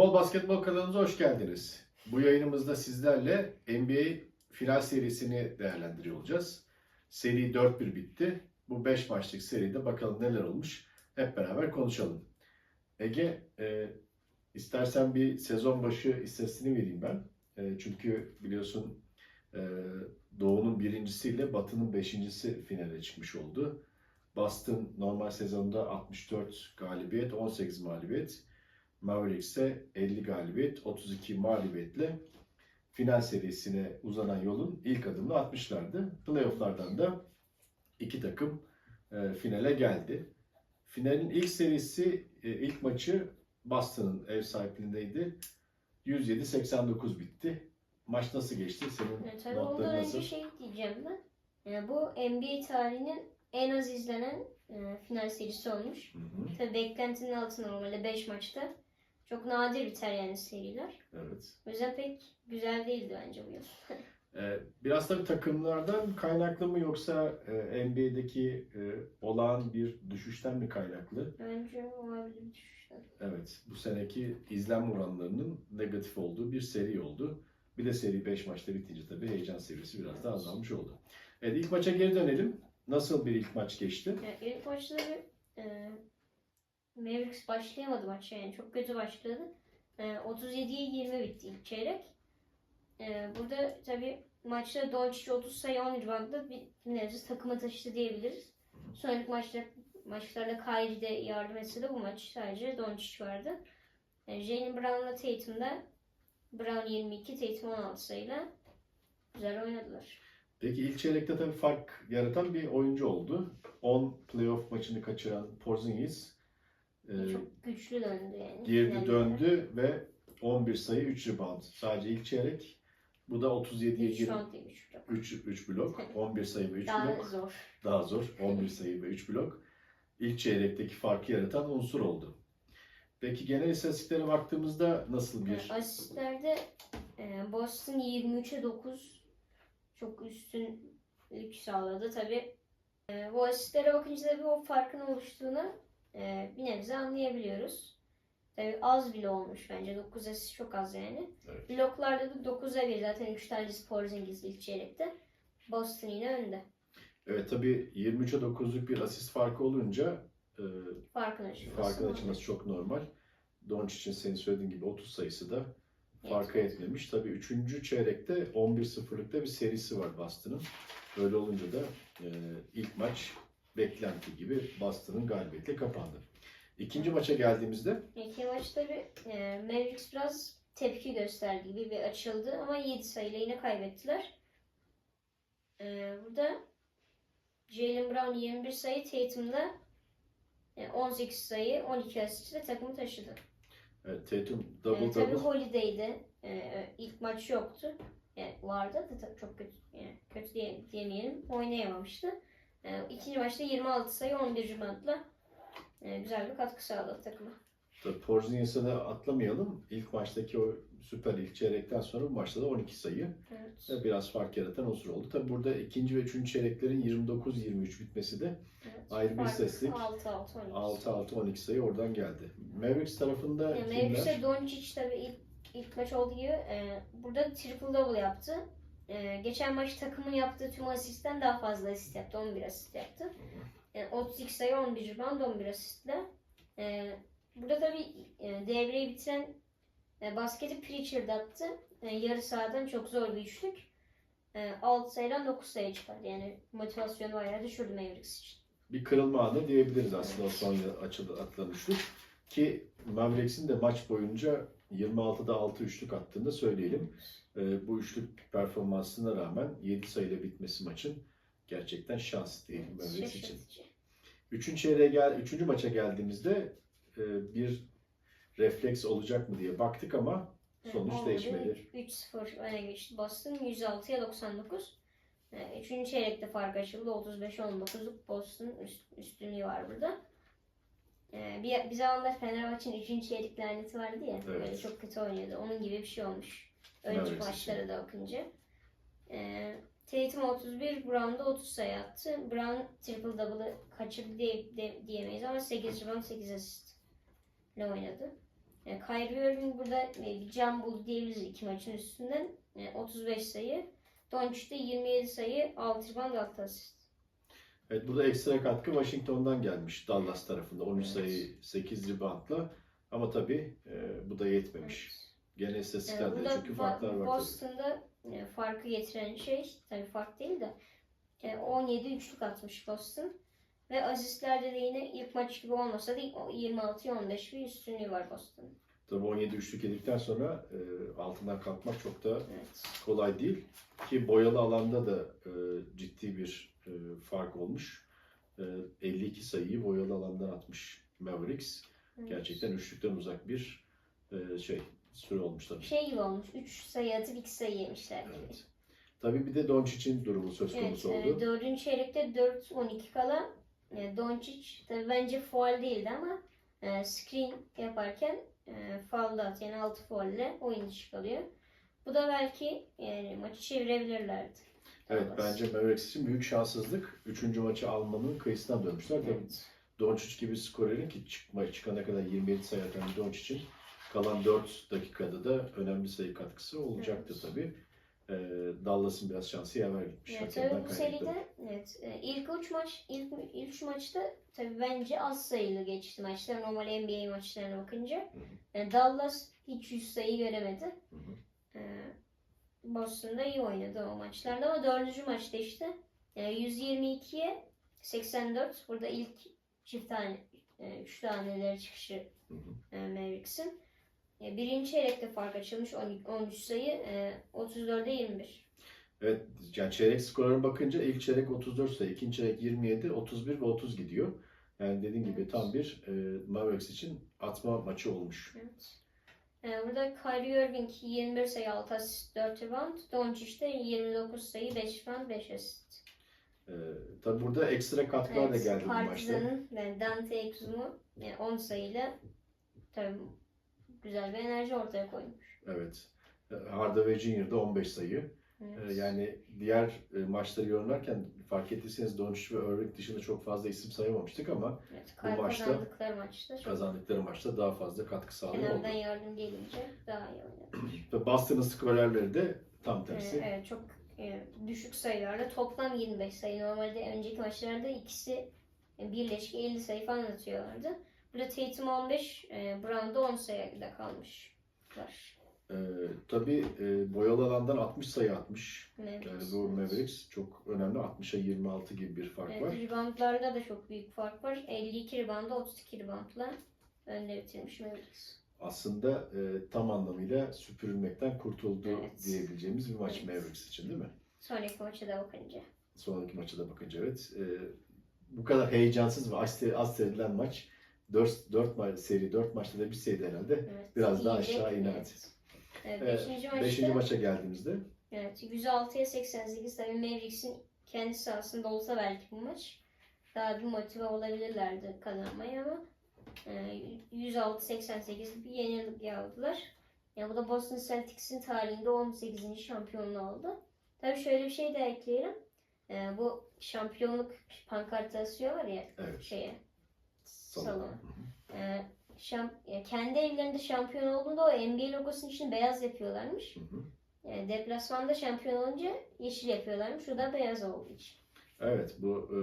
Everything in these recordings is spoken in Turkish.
Topal Basketbol kanalımıza hoş geldiniz. Bu yayınımızda sizlerle NBA final serisini değerlendiriyor olacağız. Seri 4-1 bitti. Bu 5 maçlık seride bakalım neler olmuş. Hep beraber konuşalım. Ege, e, istersen bir sezon başı istatistiğini vereyim ben. E, çünkü biliyorsun e, Doğu'nun birincisiyle Batı'nın beşincisi finale çıkmış oldu. Boston normal sezonda 64 galibiyet, 18 mağlubiyet. Mavericks'e 50 galibiyet, 32 mağlubiyetle final serisine uzanan yolun ilk adımını atmışlardı. Playoff'lardan da iki takım e, finale geldi. Finalin ilk serisi, e, ilk maçı Boston'ın ev sahipliğindeydi. 107-89 bitti. Maç nasıl geçti? Senin Ya, tabii notların ondan nasıl? önce şey diyeceğim ben. Yani bu NBA tarihinin en az izlenen e, final serisi olmuş. Hı hı, Tabii beklentinin altında normalde 5 maçta. Çok nadir biter yani seriler. evet. O yüzden pek güzel değildi bence bu yıl. Ee, Biraz tabii takımlardan kaynaklı mı yoksa e, NBA'deki e, olağan bir düşüşten mi kaynaklı? Bence olabilir düşüşler. Evet, bu seneki izlenme oranlarının negatif olduğu bir seri oldu. Bir de seri 5 maçta bitince tabii heyecan seviyesi biraz daha azalmış oldu. Evet, ilk maça geri dönelim. Nasıl bir ilk maç geçti? Yani ilk maçta bir e, Mavericks başlayamadı maça yani çok kötü başladı. E, 37'ye 20 bitti ilk çeyrek. E, burada tabi maçta Doncic 30 sayı 10 reboundla bir nebze takıma taşıdı diyebiliriz. Sonraki maçta maçlarda Kyrie de yardım etse de bu maç sadece Doncic vardı. Yani Jalen Brown'la Tatum'da Brown 22, Tatum 16 sayıyla güzel oynadılar. Peki ilk çeyrekte tabii fark yaratan bir oyuncu oldu. 10 playoff maçını kaçıran Porzingis e, Çok güçlü döndü yani. girdi döndü ve 11 sayı 3 rebound. Sadece ilk çeyrek. Bu da 37'ye 3 20 round değil 3 blok. 3, 3 blok, 11 sayı ve 3 Daha blok. zor. Daha zor. 11 sayı ve 3 blok. İlk çeyrekteki farkı yaratan unsur oldu. Peki genel istatistiklere baktığımızda nasıl bir... Yani Asistlerde e, Boston 23'e 9 çok üstünlük sağladı. Tabi bu asistlere bakınca tabii o farkın oluştuğunu e, bir nebze anlayabiliyoruz. Tabi az bile olmuş bence. 9 asist çok az yani. Evet. Bloklarda da 9'a 1 zaten 3 tane Porzingis ilk çeyrekte. Boston yine önde. Evet tabii 23'e 9'luk bir asist farkı olunca e, Farkın açılması. farkın açılması çok normal. Doncic'in senin söylediğin gibi 30 sayısı da farka Evet. etmemiş. Tabii 3. çeyrekte 11-0'lıkta bir serisi var Boston'ın. Böyle olunca da e, ilk maç beklenti gibi Boston'ın galibiyetle kapandı. İkinci maça geldiğimizde İki maçta bir e, Mavericks biraz tepki gösterdi gibi bir açıldı ama 7 sayıyla yine kaybettiler. E, burada Jalen Brown 21 sayı, Tatum'da e, 18 sayı, 12 asistle takımı taşıdı. evet, Tatum E, double tabii double. Holiday'de e, ilk maç yoktu. Yani vardı da çok kötü yani kötü diye, diyemeyelim oynayamamıştı. E, ikinci maçta 26 sayı 11 reboundla e, güzel bir katkı sağladı takıma. Tabii Porzingis'e de atlamayalım. İlk maçtaki o süper ilk çeyrekten sonra bu maçta da 12 sayı. Evet. Ve biraz fark yaratan unsur oldu. Tabii burada ikinci ve üçüncü çeyreklerin 29-23 bitmesi de Evet. Ayrı bir. 6-6 6-6-12 sayı oradan geldi. Mavericks tarafında Yani kimler? Mavericks'e Doncic tabii ilk, ilk maç olduğu gibi e, burada triple double yaptı. E, geçen maç takımın yaptığı tüm asistten daha fazla asist yaptı. 11 asist yaptı. Yani 32 sayı 11 rebound 11 asistle. E, burada tabii e, devreyi bitiren e, basketi Pritchard attı. E, yarı sahadan çok zor bir üçlük. E, 6 sayıdan 9 sayı çıkardı. Yani motivasyonu bayağı düşürdü Mavericks için. Bir kırılma anı diyebiliriz aslında o son açıda üçlük. Ki Mavericks'in de maç boyunca 26'da 6 üçlük attığını söyleyelim. Ee, bu üçlük performansına rağmen 7 sayıyla bitmesi maçın gerçekten şans diyelim Mavericks için. Üçüncü çeyreğe gel, üçüncü maça geldiğimizde e, bir refleks olacak mı diye baktık ama sonuç Olmadı. değişmedi. 3-0 öne geçti Boston 106'ya 99. Ee, Üçüncü çeyrekte fark açıldı. 35-19'luk Boston üst- üstünlüğü var burada. Ee, Bir, bir zamanlar Fenerbahçe'nin üçüncü çeyrek laneti vardı ya. Evet. Böyle çok kötü oynuyordu. Onun gibi bir şey olmuş. Önceki Evet. maçlara da bakınca. Ee, Tatum 31, Brown da 30 sayı attı. Brown triple double'ı kaçırdı diye, de- diyemeyiz ama 8 rebound 8 asist ile oynadı. E, Kyrie Irving burada e, bir can buldu diyebiliriz iki maçın üstünden. E, 35 sayı. Doncic de 27 sayı, 6 rebound, 6 asist. Evet burada ekstra katkı Washington'dan gelmiş Dallas tarafında 13 Evet. sayı 8 reboundla ama tabii e, bu da yetmemiş. Gene E, istatistiklerde burada çünkü farklar var tabii. Boston'da e, farkı getiren şey, tabii fark değil de e, 17 üçlük atmış Boston. Ve asistlerde de yine ilk maç gibi olmasa da 26'ya 15 bir üstünlüğü var Boston'ın. Tabii 17 üçlük yedikten sonra e, altından kalkmak çok da Evet. kolay değil. Ki boyalı alanda da e, ciddi bir e, fark olmuş. E, 52 sayıyı boyalı alandan atmış Mavericks. Evet. Gerçekten üçlükten uzak bir e, şey süre olmuş tabii. Şey gibi olmuş. 3 sayı atıp 2 sayı yemişler gibi. Evet. Tabii bir de Doncic'in durumu söz Evet, konusu e, oldu. dördüncü çeyrekte 4-12 kala e, Doncic tabii bence faul değildi ama e, screen yaparken e, da at yani 6 faulle oyun dışı kalıyor. Bu da belki yani maçı çevirebilirlerdi. Evet bence Mavericks için büyük şanssızlık. Üçüncü maçı almanın kıyısından dönmüşler. Tabii Evet. Doncic gibi skorerin ki çıkma, çıkana kadar 27 sayı atan Doncic'in kalan 4 dakikada da önemli sayı katkısı olacaktı Evet. tabii. Ee, Dallas'ın biraz şansı yaver gitmiş. Evet, tabii bu seride evet, e, ilk üç maç ilk ilk üç maçta tabii bence az sayılı geçti maçlar normal NBA maçlarına bakınca. hı. E, Dallas hiç 100 sayı göremedi. Hı hı. E, Boston'da iyi oynadı o maçlarda ama dördüncü maçta işte e, 122'ye 84 burada ilk çift tane e, üç taneleri çıkışı e, Mavericks'in. E, birinci çeyrekte fark açılmış 12 13 sayı e, 34'e 21. Evet, yani çeyrek skorlarına bakınca ilk çeyrek 34 sayı, ikinci çeyrek 27, 31 ve 30 gidiyor. Yani dediğin gibi Evet. tam bir e, Mavericks için atma maçı olmuş. Evet. Ee, burada Kyrie Irving 21 sayı 6 asist 4 rebound. Doncic de 29 sayı 5 rebound 5 asist. E, tabii burada ekstra katkılar da geldi bu maçta. Partizan'ın yani Dante Exum'u yani 10 sayıyla tabii güzel bir enerji ortaya koymuş. Evet. Hardaway Jr. da 15 sayı. Evet. E, Yani diğer e, maçları yorumlarken fark ettiyseniz Doncic ve Irving dışında çok fazla isim sayamamıştık ama evet, bu maçta- kazandıkları maçta çok kazandıkları maçta daha fazla katkı sağlıyor oldu. kenardan yardım gelince daha iyi oynadı. Ve Boston'ın skorerleri de tam Ee, tersi. evet çok e, düşük sayılarla toplam 25 sayı. Normalde önceki maçlarda ikisi e, birleşik 50 sayı falan atıyorlardı. Burada Tatum 15, e, Brown da 10 sayıda kalmış. Var. E, tabii e, boyalı alandan 60 sayı atmış. Mavericks. Yani bu Mavericks çok önemli. 60'a 26 gibi bir fark Evet, var. reboundlarda da çok büyük fark var. 52 reboundda 32 reboundla önde bitirmiş Mavericks. Aslında e, tam anlamıyla süpürülmekten kurtuldu Evet. diyebileceğimiz bir maç Evet. Mavericks için değil mi? Sonraki maça da bakınca. Sonraki maça da bakınca evet. E, bu kadar heyecansız ve az, az seyredilen maç 4, 4 maç, seri 4 maçta da bir herhalde. Evet, Biraz daha iyice- aşağı inerdi. Evet. Evet, beşinci maçta, Beşinci maça geldiğimizde evet, 106'ya 88 tabii Mavericks'in kendi sahasında olsa belki bu maç daha bir motive olabilirlerdi kazanmaya ama e, 106-88 bir yenilik aldılar. Yani bu da Boston Celtics'in tarihinde 18. şampiyonluğu oldu. Tabii şöyle bir şey de ekleyelim. E, bu şampiyonluk pankartı asıyorlar ya evet. şeye. salon. salon. Hı hı. E, şamp- ya kendi evlerinde şampiyon olduğunda o NBA logosunun içini beyaz yapıyorlarmış. Hı hı. Yani deplasmanda şampiyon olunca yeşil yapıyorlarmış. O da beyaz olduğu için. Evet bu e,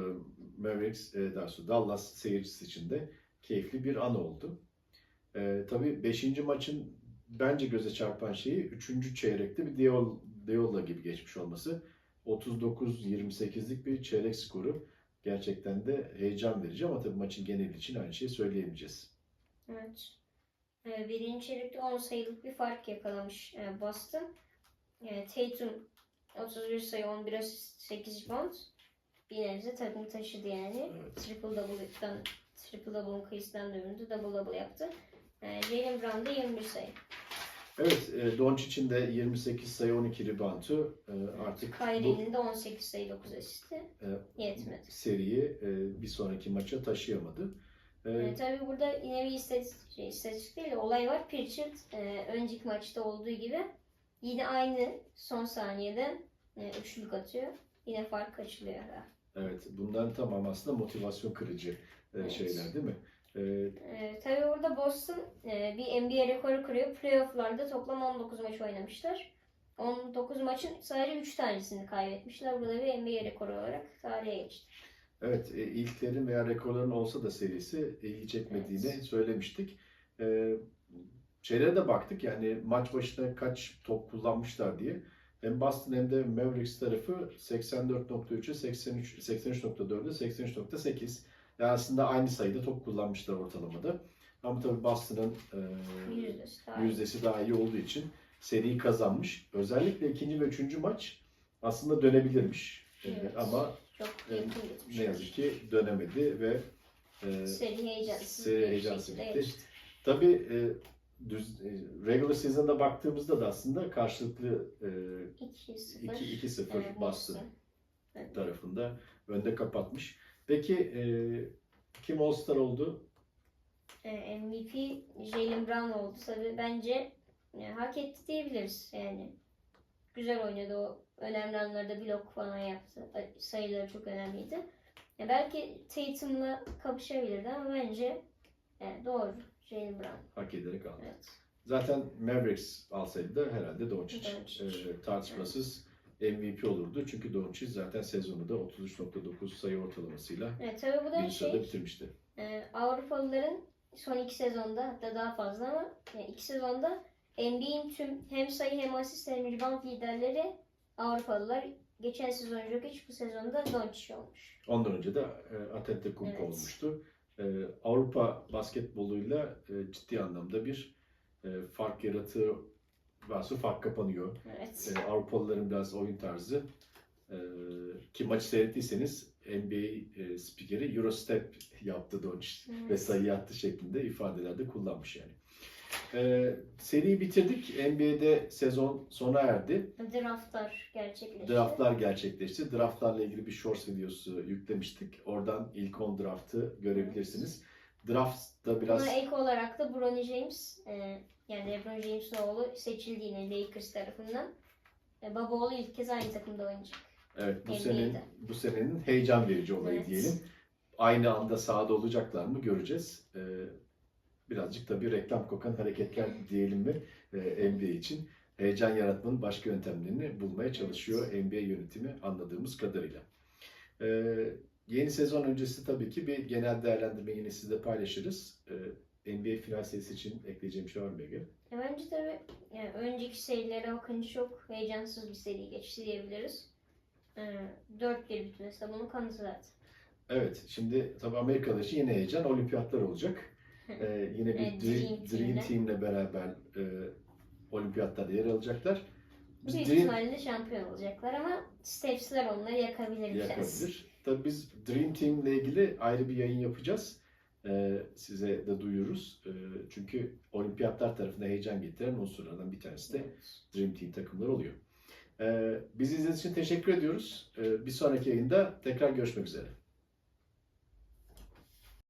Mavericks e, daha sonra Dallas seyircisi için de keyifli bir an oldu. E, tabii 5. maçın bence göze çarpan şeyi 3. çeyrekte bir Diola gibi geçmiş olması. 39-28'lik bir çeyrek skoru gerçekten de heyecan verici ama tabii maçın geneli için aynı şeyi söyleyemeyeceğiz. Evet. Ee, birinci çeyrekte 10 sayılık bir fark yakalamış e, Boston. E, Tatum 31 sayı 11 asist 8 rebound. Bir nebze takımı taşıdı yani. Evet. Triple double'dan triple double'ın kıyısından döndü. Double double yaptı. E, Jalen Brown da 21 sayı. Evet, e, Doncic'in de 28 sayı 12 reboundu e, artık Kyrie'nin de 18 sayı 9 asisti. Evet. Yetmedi. seriyi e, bir sonraki maça taşıyamadı. E, E, tabii burada yine bir istatistik, şey, istatistik değil de olay var. Pritchard e, önceki maçta olduğu gibi yine aynı son saniyeden e, üçlük atıyor. Yine fark açılıyor. Evet, bunların tamamı aslında motivasyon kırıcı e, Evet. şeyler değil mi? Ee, Ee, tabii orada Boston e, bir NBA rekoru kırıyor. Playoff'larda toplam 19 maç oynamışlar. 19 maçın sadece 3 tanesini kaybetmişler. Bu da bir NBA rekoru olarak tarihe geçti. Evet, e, ilklerin veya rekorların olsa da serisi ilgi çekmediğini Evet. söylemiştik. E, şeylere de baktık yani maç başına kaç top kullanmışlar diye. Hem Boston hem de Mavericks tarafı 84.3'e 83 83.4'e 83.8. Yani aslında aynı sayıda top kullanmışlar ortalamada. Ama tabii Boston'ın e, Yüzdesi daha iyi. yüzdesi daha iyi olduğu için seriyi kazanmış. Özellikle ikinci ve üçüncü maç aslında dönebilirmiş. E, Evet. ama Çok e, ne yazık ki dönemedi ve e, Seri heyecansız seri heyecansız tabii e, düz, e, regular season'da baktığımızda da aslında karşılıklı e, 2-0. 2-0 Evet. Evet. tarafında önde kapatmış. Peki e, kim All-Star oldu? Ee, MVP Jalen Brown oldu. Tabii bence e, hak etti diyebiliriz yani. Güzel oynadı o önemli anlarda blok falan yaptı. Sayıları çok önemliydi. Ya belki Tatum'la kapışabilirdi ama bence e, doğru Jalen Brown. Hak ederek aldı. Evet. Zaten Mavericks alsaydı da herhalde Doncic e, tartışmasız MVP olurdu. Çünkü Doncic zaten sezonu da 33.9 sayı ortalamasıyla Evet tabii bu da şey bitirmişti. e, Avrupalıların son iki sezonda hatta daha fazla ama yani iki sezonda NBA'in tüm hem sayı hem asist hem rebound liderleri Avrupalılar. Geçen sezon Jokic bu sezonda Doncic olmuş. Ondan önce de e, Antetokounmpo Evet. olmuştu. E, Avrupa basketboluyla e, ciddi anlamda bir e, fark yaratıyor. Varsa fark kapanıyor. Evet. E, Avrupalıların biraz oyun tarzı e, ki maçı seyrettiyseniz NBA e, spikeri Eurostep yaptı Doncic ve Evet. sayı attı şeklinde ifadelerde kullanmış yani. E, seriyi bitirdik. NBA'de sezon sona erdi. Draftlar gerçekleşti. Draftlar gerçekleşti. Draftlarla ilgili bir shorts videosu yüklemiştik. Oradan ilk 10 draftı görebilirsiniz. Draft'ta biraz Buna ek olarak da Bronny James e, yani LeBron James'in oğlu seçildiğini Lakers tarafından e, baba oğlu ilk kez aynı takımda oynayacak. evet bu NBA'de. senin bu senenin heyecan verici olayı Evet. diyelim. Aynı anda sahada olacaklar mı göreceğiz. E, birazcık da bir reklam kokan hareketler diyelim mi e, NBA için. Heyecan yaratmanın başka yöntemlerini bulmaya çalışıyor NBA yönetimi anladığımız kadarıyla. E, yeni sezon öncesi tabii ki bir genel değerlendirme yine sizle paylaşırız. E, NBA final serisi için ekleyeceğim şey var mı Ege? E, bence tabii yani önceki serilere bakınca çok heyecansız bir seri geçti diyebiliriz. E, 4-1 bitmesi de bunun kanıtı zaten. Evet, şimdi tabii Amerikalılar için yine heyecan olimpiyatlar olacak. E, yine bir Evet, Dream, Dream Team'le. Team'le beraber e, olimpiyatlarda yer alacaklar. Biz Büyük Dream ihtimalle şampiyon olacaklar ama Steps'ler onları yakabilir biraz. yakabilir. Tabii biz Dream Team ile ilgili ayrı bir yayın yapacağız. E, size de duyururuz. E, çünkü olimpiyatlar tarafında heyecan getiren unsurlardan bir tanesi de Evet. Dream Team takımları oluyor. E, bizi izlediğiniz için teşekkür ediyoruz. E, bir sonraki yayında tekrar görüşmek üzere.